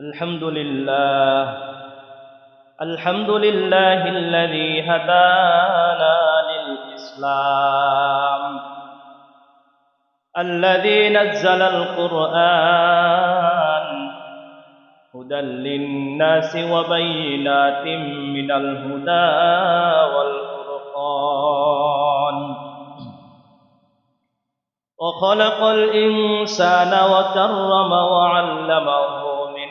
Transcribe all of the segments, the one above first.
الحمد لله. الحمد لله الذي هدانا للإسلام. الذي نزل القرآن هدى للناس وبينات من الهدى والفرقان. وخلق الإنسان وكرم وعلمه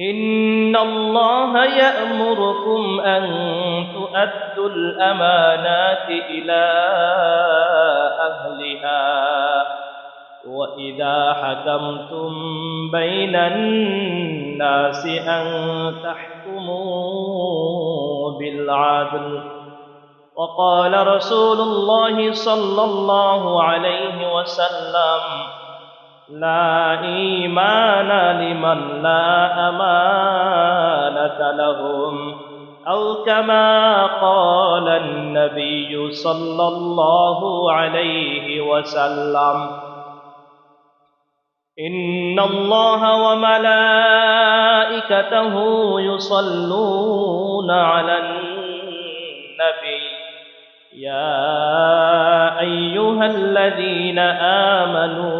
إن الله يأمركم أن تؤدوا الأمانات إلى أهلها وإذا حكمتم بين الناس أن تحكموا بالعدل وقال رسول الله صلى الله عليه وسلم لا إيمان لمن لا أمانة لهم. أو كما قال النبي صلى الله عليه وسلم إن الله وملائكته يصلون على النبي. يا أيها الذين آمنوا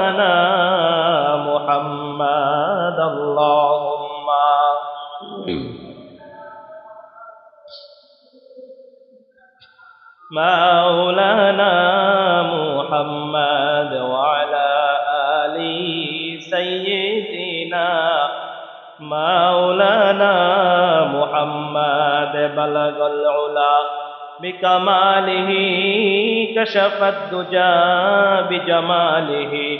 مولانا محمد وعلى آله سيدنا مولانا محمد بلغ العلا بكماله كشف الدجى بجماله